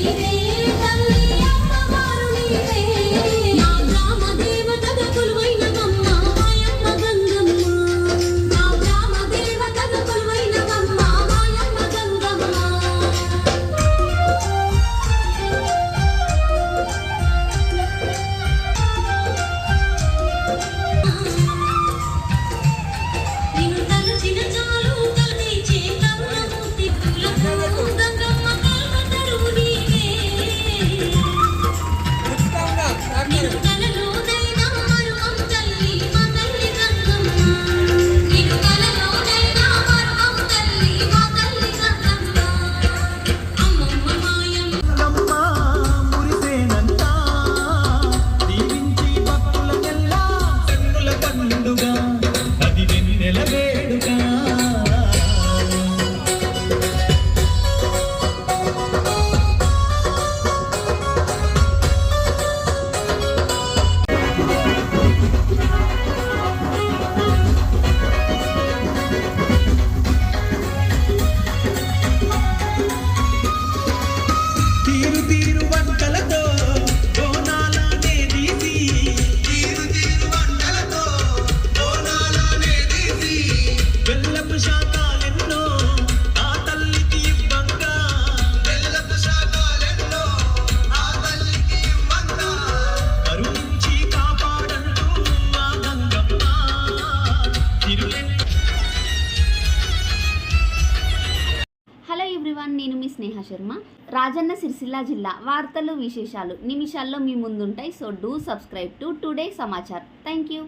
You. నేను మీ స్నేహ శర్మ. రాజన్న సిరిసిల్ల జిల్లా. వార్తలు విశేషాలు నిమిషాల్లో మీ ముందుంటాయి. So do subscribe to today Samachar. Thank you